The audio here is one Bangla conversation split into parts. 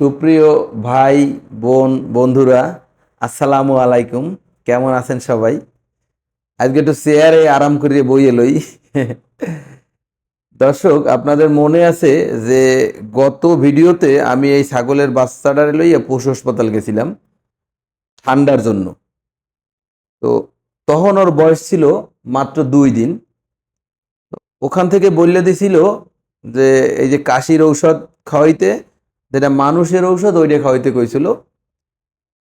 সুপ্রিয় ভাই, বোন, বন্ধুরা, আসসালামু আলাইকুম। কেমন আছেন সবাই? আজকে একটু চেয়ারে আরাম করিয়ে বইয়ে লই। দর্শক, আপনাদের মনে আছে যে গত ভিডিওতে আমি এই ছাগলের বাচ্চাটারে লইয়া পশু হাসপাতাল গেছিলাম ঠান্ডার জন্য। তো তখন ওর বয়স ছিল মাত্র দুই দিন। ওখান থেকে বললে দিছিল যে এই যে কাশির ঔষধ খাওয়াইতে যেটা মানুষের ঔষধ, ওইটা খাওয়াইতে কইছিল।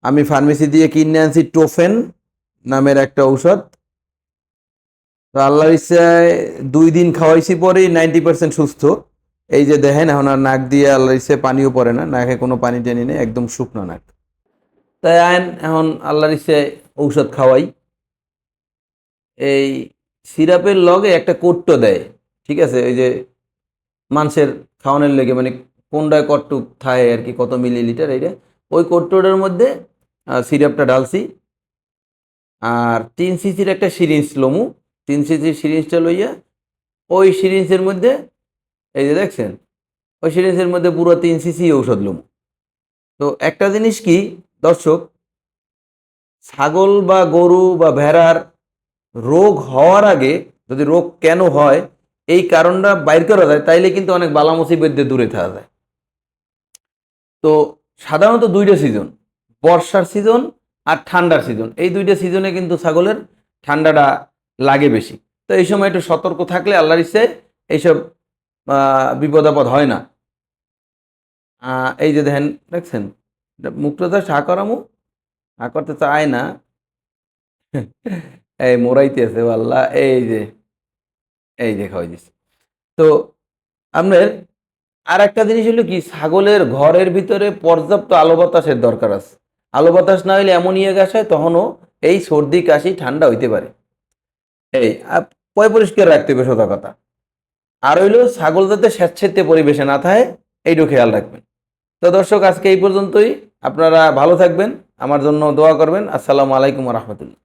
আমি ফার্মেসি দিয়ে কিনে আনছি টোফেন নামের একটা ঔষধ। তো আল্লাহর ইচ্ছায় দুই দিন খাওয়াইছি পরেই নাইনটি পার্সেন্ট সুস্থ। এই যে দেখেন, এখন আর নাক দিয়ে আল্লাহর ইচ্ছায় পানিও পড়ে না, নাকে কোনো পানি টানি নেই, একদম শুকনো নাক। তাই আইন, এখন আল্লাহর ইচ্ছায় ঔষধ খাওয়াই। এই সিরাপের লগে একটা কোট্টো দেয়, ঠিক আছে? ওই যে মানুষের খাওয়ানোর লেগে মানে কোনটায় কটটুক থায় আর কি কত মিলিলিটার এইটা ওই কোট্টোটার মধ্যে সিরাপটা ডালছি আর তিন সিসির একটা সিরিঞ্জ লমু। তিন সিসির সিরিঞ্জটা লইয়া ওই সিরিঞ্জের মধ্যে, এই যে দেখছেন, ওই সিরিঞ্জের মধ্যে পুরো তিন সিসি ঔষধ লমু। তো একটা জিনিস কি, দর্শক, ছাগল বা গরু বা ভেড়ার রোগ হওয়ার আগে, যদি রোগ কেন হয়, এই কারণটা বাইর করা যায়, তাইলে কিন্তু অনেক বালা দিয়ে দূরে থাকা যায়। তো সাধারণত দুইটা সিজন বর্ষার সিজন আর ঠান্ডার সিজন এই দুইটা সিজনে কিন্তু ছাগলের ঠান্ডাটা লাগে বেশি। তো এই সময় একটু সতর্ক থাকলে আল্লাহর ইচ্ছে এইসব বিপদ আপদ হয় না। এই যে দেখেন, দেখছেন? মুখটা তো সা করামু সা করতে চায় না? এই মোরাইতে আছে আল্লাহ এই যে এই যে খাওয়াই দিচ্ছে তো আপনার আর একটা জিনিস হলো কি, ছাগলের ঘরের ভিতরে পর্যাপ্ত আলো বাতাসের দরকার আছে। আলো বাতাস না হলে অ্যামোনিয়া গ্যাস হয় তখনও এই সর্দি, কাশি, ঠান্ডা হইতে পারে। এই পয় পরিষ্কার রাখতে হবে সোজা কথা। আর হইল ছাগল যাতে স্বেচ্ছাতে পরিবেশে না থাকে এইটু খেয়াল রাখবেন। তো দর্শক, আজকে এই পর্যন্তই। আপনারা ভালো থাকবেন, আমার জন্য দোয়া করবেন। আসসালামু আলাইকুম রহমতুল্লাহ।